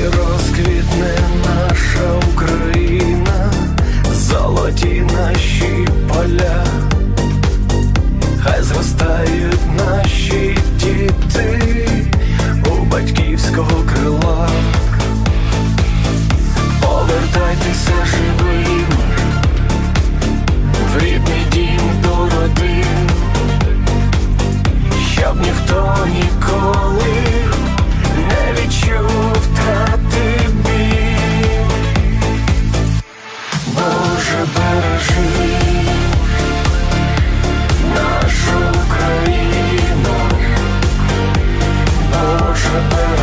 Розквітне наша Україна, золоті наші Thank